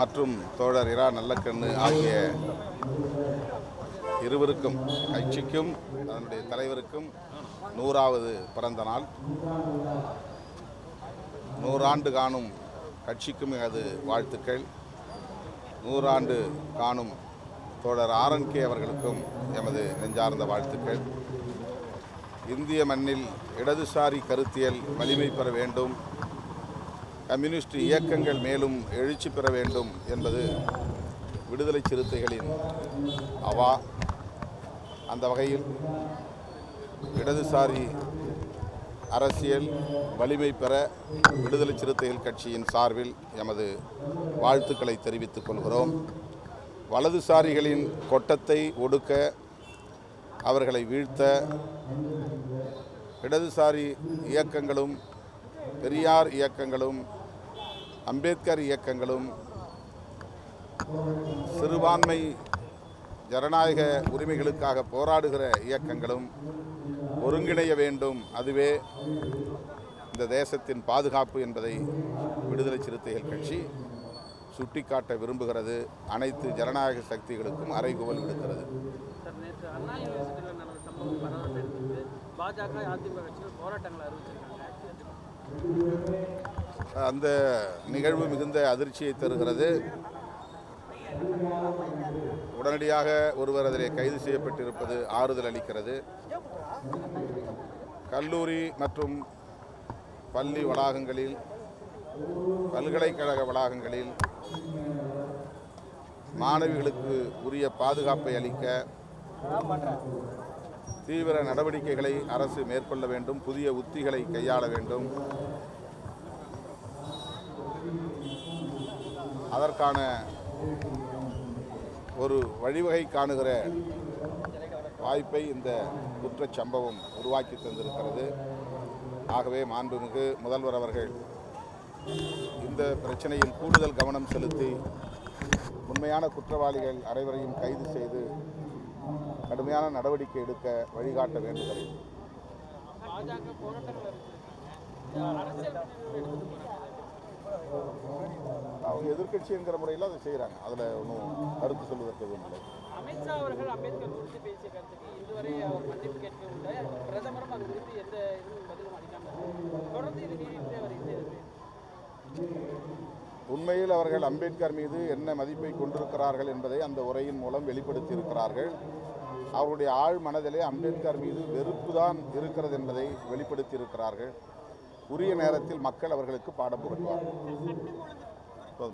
மற்றும் தோழர் இரா நல்லக்கண்ணு ஆகிய இருவருக்கும் கட்சிக்கும் அதனுடைய தலைவருக்கும் நூறாவது பிறந்த நாள். நூறாண்டு காணும் கட்சிக்கும் எனது வாழ்த்துக்கள். நூறாண்டு காணும் தோழர் ஆர்என்கே அவர்களுக்கும் எமது நெஞ்சார்ந்த வாழ்த்துக்கள். இந்திய மண்ணில் இடதுசாரி கருத்தியல் வலிமை பெற வேண்டும். கம்யூனிஸ்ட் இயக்கங்கள் மேலும் எழுச்சி பெற வேண்டும் என்பது விடுதலை சிறுத்தைகளின் அவா. அந்த வகையில் இடதுசாரி அரசியல் வலிமை பெற விடுதலை சிறுத்தைகள் கட்சியின் சார்பில் எமது வாழ்த்துக்களை தெரிவித்துக் கொள்கிறோம். வலதுசாரிகளின் கொட்டத்தை ஒடுக்க அவர்களை வீழ்த்த இடதுசாரி இயக்கங்களும் பெரியார் இயக்கங்களும் அம்பேத்கர் இயக்கங்களும் சிறுபான்மை ஜனநாயக உரிமைகளுக்காக போராடுகிற இயக்கங்களும் ஒருங்கிணைய வேண்டும். அதுவே இந்த தேசத்தின் பாதுகாப்பு என்பதை விடுதலை சிறுத்தைகள் கட்சி சுட்டிக்காட்ட விரும்புகிறது. அனைத்து ஜனநாயக சக்திகளுக்கும் அறைகூவல் விடுக்கிறது. பாஜக அதிமுக கட்சிகள் போராட்டங்களை அறிவிச்சிருக்காங்க. அந்த நிகழ்வு மிகுந்த அதிர்ச்சியை தருகிறது. உடனடியாக ஒருவர் அதிலே கைது செய்யப்பட்டிருப்பது ஆறுதல் அளிக்கிறது. கல்லூரி மற்றும் பள்ளி வளாகங்களில் பல்கலைக்கழக வளாகங்களில் மாணவிகளுக்கு உரிய பாதுகாப்பை அளிக்க தீவிர நடவடிக்கைகளை அரசு மேற்கொள்ள வேண்டும் புதிய உத்திகளை கையாள வேண்டும். அதற்கான ஒரு வழிவகை காணுகிற வாய்ப்பை இந்த குற்றச் சம்பவம் உருவாக்கி தந்திருக்கிறது. ஆகவே மாண்புமிகு முதல்வர் அவர்கள் இந்த பிரச்சனையில் கூடுதல் கவனம் செலுத்தி உண்மையான குற்றவாளிகள் அனைவரையும் கைது செய்து கடுமையான நடவடிக்கை எடுக்க வழிகாட்ட வேண்டுகிறேன் பாஜக போராட்டங்கள் அறிவிச்சிருக்காங்க அரசியல் பின்னணியோடு எடுத்துட்டு போறாங்க அவங்க எதிர்க்கட்சிங்கிற முறையில் அதை செய்கிறாங்க அதில் ஒன்றும் கருத்து சொல்வதற்கு எதுவும் இல்லை. அமித்ஷா அவர்கள் அம்பேத்கர் குறித்து பேசிய கருத்துக்கு இதுவரை அவர் மன்னிப்பு கேட்கவில்லை. பிரதமரும் அது குறித்து எந்த இதுவும் பதிலும் அளிக்காமல். தொடர்ந்து இது நீடித்து இது உண்மையில் அவர்கள் அம்பேத்கர் மீது என்ன மதிப்பை கொண்டிருக்கிறார்கள் என்பதை அந்த உரையின் மூலம் வெளிப்படுத்தி இருக்கிறார்கள் அவருடைய ஆழ் மனதிலே அம்பேத்கர் மீது வெறுப்பு தான் இருக்கிறது என்பதை வெளிப்படுத்தி இருக்கிறார்கள் உரிய நேரத்தில் மக்கள் அவர்களுக்கு பாடம் புகட்டுவார்கள்.